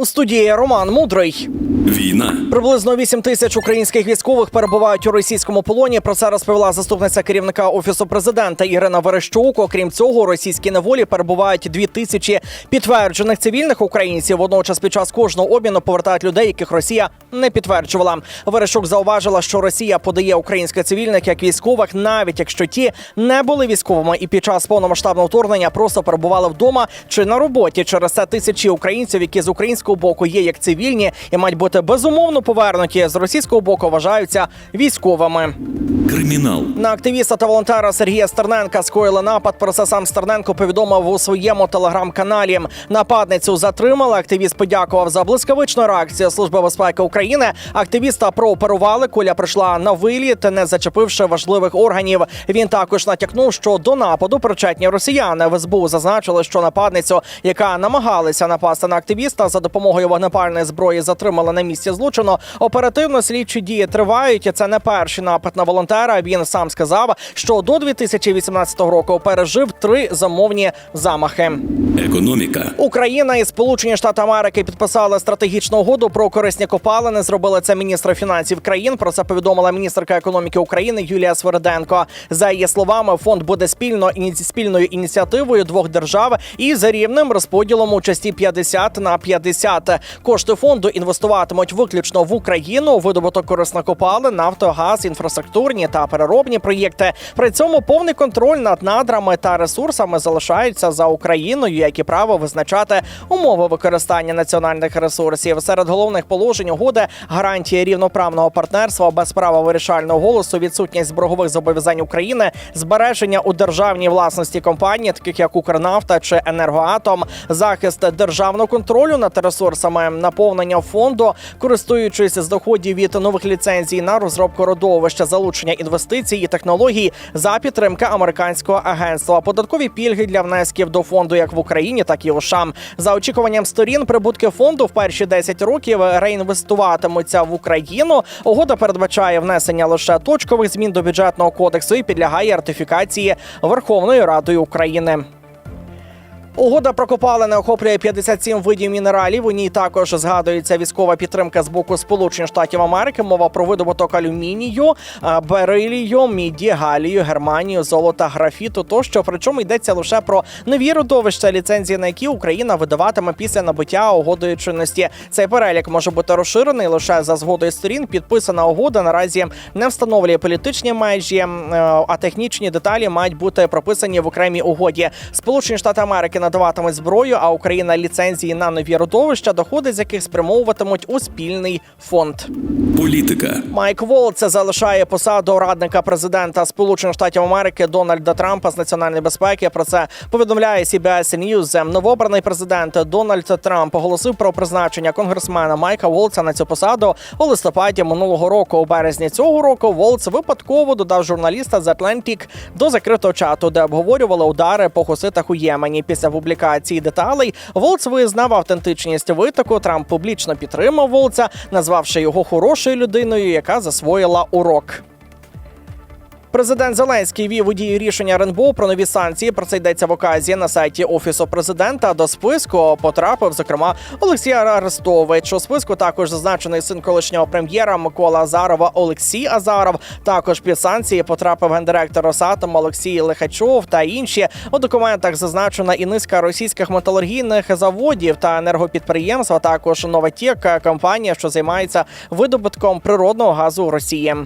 У студії Роман Мудрий. Війна. Приблизно 8 тисяч українських військових перебувають у російському полоні. Про це розповіла заступниця керівника офісу президента Ірина Верещук. Окрім цього, у російській неволі перебувають 2 тисячі підтверджених цивільних українців. Водночас під час кожного обміну повертають людей, яких Росія не підтверджувала. Верещук зауважила, що Росія подає українських цивільних як військових, навіть якщо ті не були військовими і під час повномасштабного вторгнення просто перебували вдома чи на роботі. Через це тисячі українців, які з українського боку є як цивільні і мають бути безумовно повернуті з російського боку, вважаються військовими. Кримінал. На активіста та волонтера Сергія Стерненка скоїли напад. Про це сам Стерненко повідомив у своєму телеграм-каналі. Нападницю затримали. Активіст подякував за блискавичну реакцію Служби безпеки України. Активіста прооперували. Куля прийшла на виліт, не зачепивши важливих органів. Він також натякнув, що до нападу причетні росіяни в СБУ зазначили, що нападницю, яка намагалася напасти на активіста, за допомогою вогнепальної зброї затримали на місці злочину. Оперативно слідчі дії тривають. Це не перший напад на волонтера. Він сам сказав, що до 2018 року пережив три замовні замахи. Економіка. Україна і Сполучені Штати Америки підписали стратегічну угоду про корисні копалини. Зробили це міністри фінансів країн. Про це повідомила міністерка економіки України Юлія Свериденко. За її словами, фонд буде спільно спільною ініціативою двох держав і за рівним розподілом участі 50 на 50. Кошти фонду інвестуватимуть виключно в Україну, видобуток корисних копалин, нафтогаз, інфраструктурні та переробні проєкти. При цьому повний контроль над надрами та ресурсами залишаються за Україною, як і право визначати умови використання національних ресурсів. Серед головних положень угоди гарантії рівноправного партнерства без права вирішального голосу, відсутність боргових зобов'язань України, збереження у державній власності компаній, таких як Укрнафта чи Енергоатом, захист державного контролю над ресурсами, наповнення фонду, користуючись з доходів від нових ліцензій на розробку родовища, залучення інвестицій і технологій за підтримки американського агентства, податкові пільги для внесків до фонду як в Україні, так і у США. За очікуванням сторін, прибутки фонду в перші 10 років реінвестуватимуться в Україну. Угода передбачає внесення лише точкових змін до бюджетного кодексу і підлягає ратифікації Верховною Радою України. Угода про копалини охоплює 57 видів мінералів. У ній також згадується військова підтримка з боку Сполучених Штатів Америки. Мова про видобуток алюмінію, берилію, міді, галію, германію, золота, графіту. Тощо причому йдеться лише про нові родовища, ліцензії на які Україна видаватиме після набуття угодою чинності. Цей перелік може бути розширений лише за згодою сторін. Підписана угода наразі не встановлює політичні межі, е, а технічні деталі мають бути прописані в окремій угоді. Сполучені Штати Америки надаватимуть зброю, а Україна ліцензії на нові родовища, доходи з яких спрямовуватимуть у спільний фонд. Політика. Майк Волц залишає посаду радника президента Сполучених Штатів Америки Дональда Трампа з національної безпеки. Про це повідомляє CBS News. Новообраний президент Дональд Трамп оголосив про призначення конгресмена Майка Волца на цю посаду у листопаді минулого року. У березні цього року Волц випадково додав журналіста з Atlantic до закритого чату, де обговорювали удари по хуситах у Ємені. Після публікації деталей Волц визнав автентичність витоку. Трамп публічно підтримав Волца, назвавши його хорошою людиною, яка засвоїла урок. Президент Зеленський вів у дію рішення РНБО про нові санкції. Про це йдеться в оказі на сайті офісу президента. До списку потрапив зокрема Олексій Арестович. У списку також зазначений син колишнього прем'єра Микола Азарова Олексій Азаров. Також під санкції потрапив гендиректор Росатом Олексій Лихачов та інші. У документах зазначена і низка російських металургійних заводів та енергопідприємств. а Також Новатік, компанія, що займається видобутком природного газу у Росії.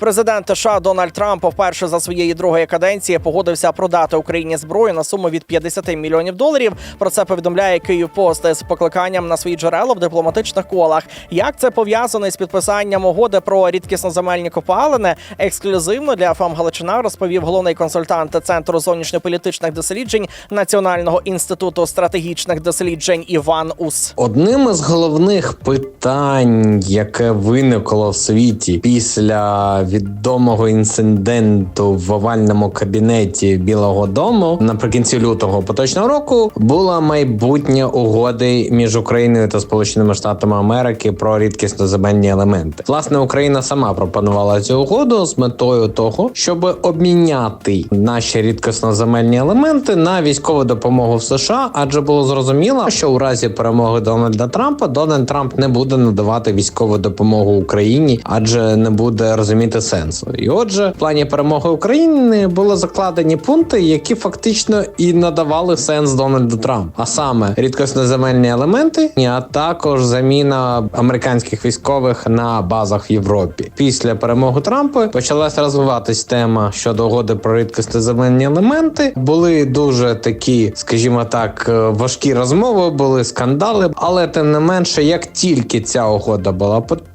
Президент США Дональд Трамп вперше за своєї другої каденції погодився продати Україні зброю на суму від 50 мільйонів доларів. Про це повідомляє Київ Пост з покликанням на свої джерела в дипломатичних колах. Як це пов'язано з підписанням угоди про рідкісноземельні копалини? Ексклюзивно для ФАМ Галичина розповів головний консультант Центру зовнішньополітичних досліджень Національного інституту стратегічних досліджень Іван Ус. Одним із головних питань, яке виникло в світі після відомого інциденту в овальному кабінеті Білого Дому наприкінці лютого поточного року була майбутнє угоди між Україною та Сполученими Штатами Америки про рідкісноземельні елементи. Власне, Україна сама пропонувала цю угоду з метою того, щоб обміняти наші рідкісноземельні елементи на військову допомогу в США, адже було зрозуміло, що у разі перемоги Дональда Трампа Дональд Трамп не буде надавати військову допомогу Україні, адже не буде розуміти сенсу. І отже, в плані перемоги України були закладені пункти, які фактично і надавали сенс Дональду Трампу, а саме рідкісноземельні елементи, а також заміна американських військових на базах в Європі. Після перемоги Трампа почалася розвиватись тема щодо угоди про рідкісноземельні елементи. Були дуже такі, скажімо так, е, важкі розмови, були скандали, але тим не менше, як тільки ця угода була підписана,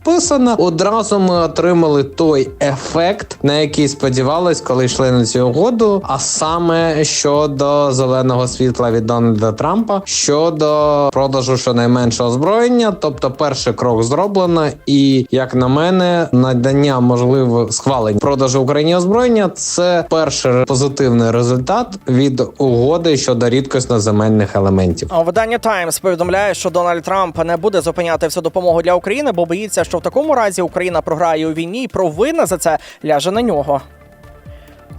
одразу ми отримали той ефект, на який сподівались, коли йшли на цю угоду. А саме щодо зеленого світла від Дональда Трампа щодо продажу щонайменше озброєння, тобто перший крок зроблено, і як на мене, надання можливо схвалень продажу Україні озброєння це перший позитивний результат від угоди щодо рідкісно-земельних елементів. А Видання Times повідомляє, що Дональд Трамп не буде зупиняти всю допомогу для України, бо боїться, що в такому разі Україна програє у війні, і провина за це ляже на нього.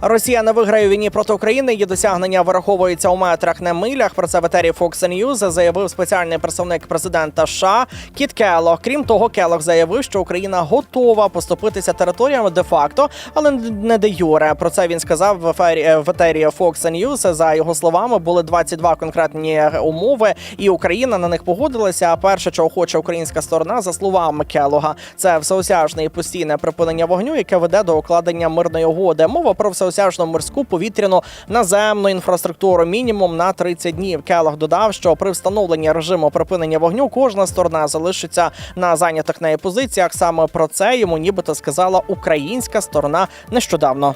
Росія не виграє у війні проти України. Її досягнення вираховуються у метрах не милях. Про це в етері Fox News заявив спеціальний представник президента США Кіт Келлог. Крім того, Келлог заявив, що Україна готова поступитися територіями де-факто, але не де юре. Про це він сказав в етері Fox News. За його словами, були 22 конкретні умови, і Україна на них погодилася. А перше, чого хоче українська сторона, за словами Келлога, це всеосяжне і постійне припинення вогню, яке веде до укладення мирної угоди. Мова про всеосяжну морську, повітряну, наземну інфраструктуру мінімум на 30 днів. Келах додав, що при встановленні режиму припинення вогню кожна сторона залишиться на зайнятих неї позиціях. Саме про це йому нібито сказала українська сторона нещодавно.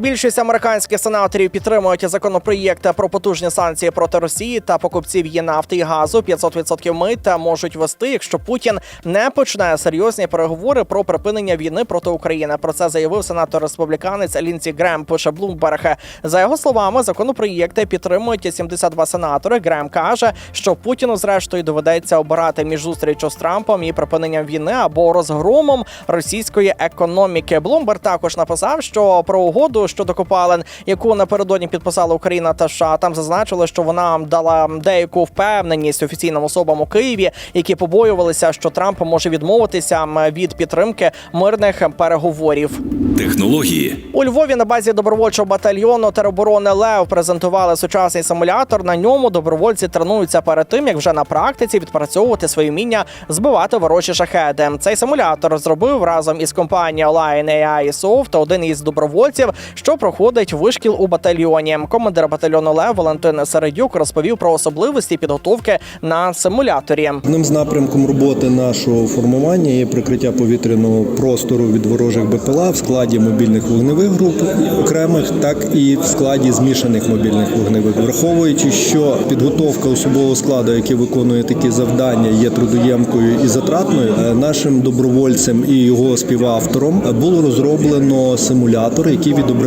Більшість американських сенаторів підтримують законопроєкт про потужні санкції проти Росії та покупців її нафти і газу. 500% мит можуть вести, якщо Путін не почне серйозні переговори про припинення війни проти України. Про це заявив сенатор республіканець Лінсі Грем. Пише Блумберг. За його словами, законопроєкти підтримують 72 сенатори. Грем каже, що Путіну зрештою доведеться обирати між зустрічю з Трампом і припиненням війни або розгромом російської економіки. Блумберг також написав, що про угоду щодо копалин, яку напередодні підписала Україна та США, там зазначили, що вона дала деяку впевненість офіційним особам у Києві, які побоювалися, що Трамп може відмовитися від підтримки мирних переговорів. Технології. У Львові на базі добровольчого батальйону тероборони Лев презентували сучасний симулятор. На ньому добровольці тренуються перед тим, як вже на практиці відпрацьовувати свої вміння збивати ворожі шахеди. Цей симулятор зробив разом із компанією Lion AI Soft один із добровольців, що проходить вишкіл у батальйоні. Командир батальйону Лев Валентин Середюк розповів про особливості підготовки на симуляторі. Одним з напрямком роботи нашого формування є прикриття повітряного простору від ворожих БПЛА в складі мобільних вогневих груп окремих, так і в складі змішаних мобільних вогневих, враховуючи, що підготовка особового складу, який виконує такі завдання, є трудоємкою і затратною. е, Нашим добровольцем і його співавтором було розроблено симулятор, який відображає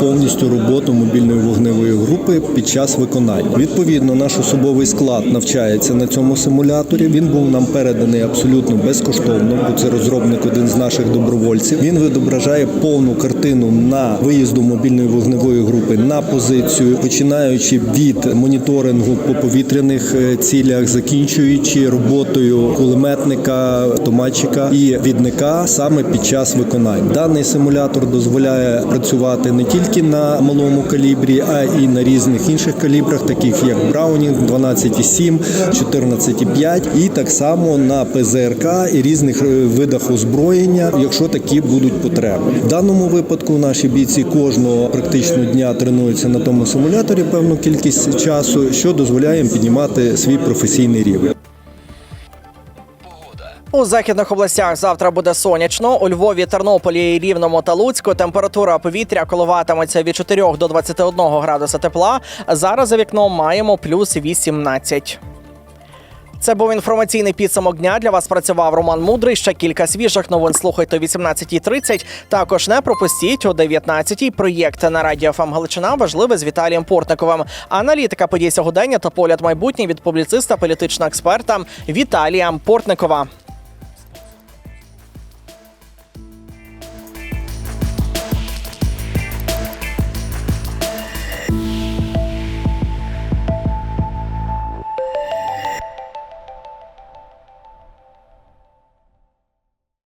повністю роботу мобільної вогневої групи під час виконання. Відповідно, наш особовий склад навчається на цьому симуляторі. Він був нам переданий абсолютно безкоштовно, бо це розробник один з наших добровольців. Він відображає повну картину на виїзду мобільної вогневої групи на позицію, починаючи від моніторингу по повітряних е, цілях, закінчуючи роботою кулеметника, автоматчика і відника саме під час виконання. Даний симулятор дозволяє працювати не тільки на малому калібрі, а і на різних інших калібрах, таких як Браунінг 12,7, 14,5 і так само на ПЗРК і різних е, видах озброєння, якщо такі будуть потреби. В даному випадку наші бійці кожного практично дня тренуються на тому симуляторі певну кількість часу, що дозволяє їм піднімати свій професійний рівень. У західних областях завтра буде сонячно. У Львові, Тернополі, Рівному та Луцьку температура повітря коливатиметься від 4 до 21 градуса тепла. Зараз за вікном маємо плюс 18. Це був інформаційний підсумок дня. Для вас працював Роман Мудрий. Ще кілька свіжих новин слухайте о 18.30. Також не пропустіть о 19.00 проєкт на радіо ФМ Галичина. Важливе з Віталієм Портниковим. Аналітика подій сьогодення та погляд майбутнє від публіциста, політичного експерта Віталія Портникова.